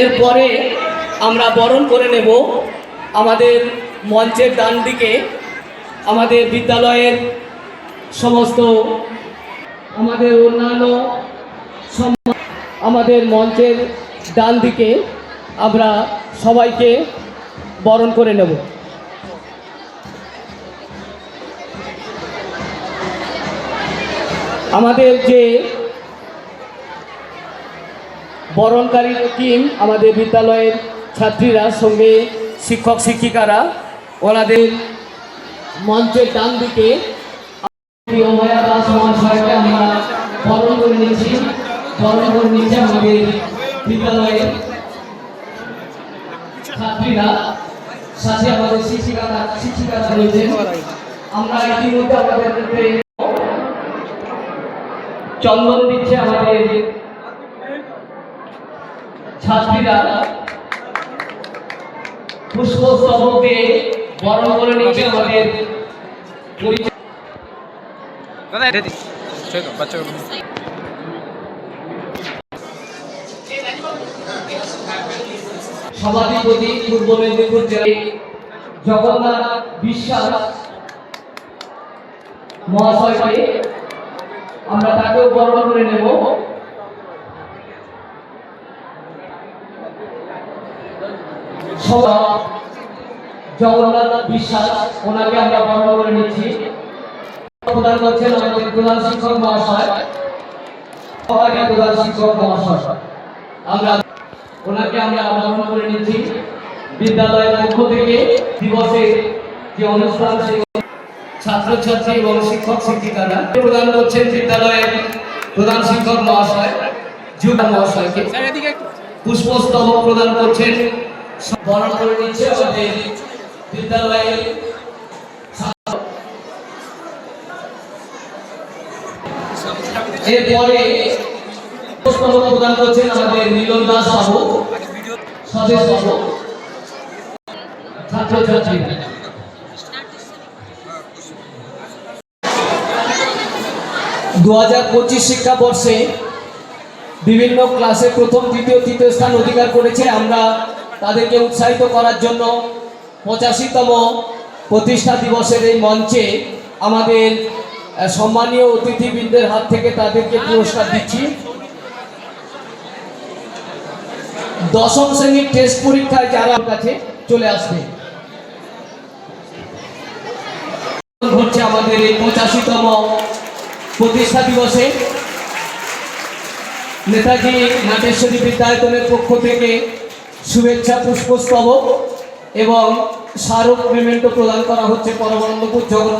এরপরে আমরা বরণ করে নেব আমাদের মঞ্চের ডান দিকে আমাদের বিদ্যালয়ের সমস্ত আমাদের অন্যান্য আমাদের মঞ্চের ডান দিকে আমরা সবাইকে বরণ করে নেব। আমাদের যে বরণকারী টিম, আমাদের বিদ্যালয়ের ছাত্রীরা, সঙ্গে শিক্ষক, শিক্ষিকারা, ওনাদের মঞ্চের ডান দিকে প্রিয় দাস মহাশয়কে নিচ্ছে আমাদের বিদ্যালয়ের ছাত্রীরা সাথে আমাদের শিক্ষিকারা রয়েছেন আমরা ইতিমধ্যে চন্দন দিচ্ছে আমাদের ছাত্রীরা পুষ্পস্তবক বরণ করে নিচ্ছে আমাদের পরিচয়। দাদা বাচ্চা সভাধিপতি পূর্ব মেদিনীপুর জেলায় জগন্নাথ বিশ্বাস মহাশয়কে আমরা তাকেও বরণ করে নেব। জগন্নাথ বিশ্বাস, ওনাকে আমরা বরণ করে নিচ্ছি। প্রদান করছেন আমাদের প্রধান শিক্ষক মহাশয়। প্রধান শিক্ষক মহাশয়। আমরা ওনাকে আমরা বরণ করে নিচ্ছি। বিদ্যালয়ের পক্ষ থেকে দিবসে যে অনুষ্ঠান, সেই ছাত্রছাত্রী এবং শিক্ষক শিক্ষিকারা প্রদান করছেন বিদ্যালয়ের প্রধান শিক্ষক মহাশয় যুব মহাশয়কে। পুষ্পস্তবক প্রদান করছেন। বরণ করে নিচ্ছে আমাদের বিদ্যালয়ের এরপরে দু হাজার পঁচিশ শিক্ষাবর্ষে বিভিন্ন ক্লাসে প্রথম, দ্বিতীয়, তৃতীয় স্থান অধিকার করেছে। আমরা তাদেরকে উৎসাহিত করার জন্য পঁচাশিতম প্রতিষ্ঠা দিবসের এই মঞ্চে আমাদের সম্মানীয় অতিথিবৃন্দের হাত থেকে তাদেরকে পুরস্কার দিচ্ছি। দশম শ্রেণির টেস্ট পরীক্ষায় যারা কাছে চলে আসবে। ঘটছে আমাদের এই পঁচাশিতম প্রতিষ্ঠা দিবসে। নেতাজি নাটেশ্বরী বিদ্যায়তনের পক্ষ থেকে শুভেচ্ছা পুষ্পস্তবক এবং স্মারক মেমেন্টো প্রদান করা হচ্ছে পরমানন্দপুর জগন্নাথ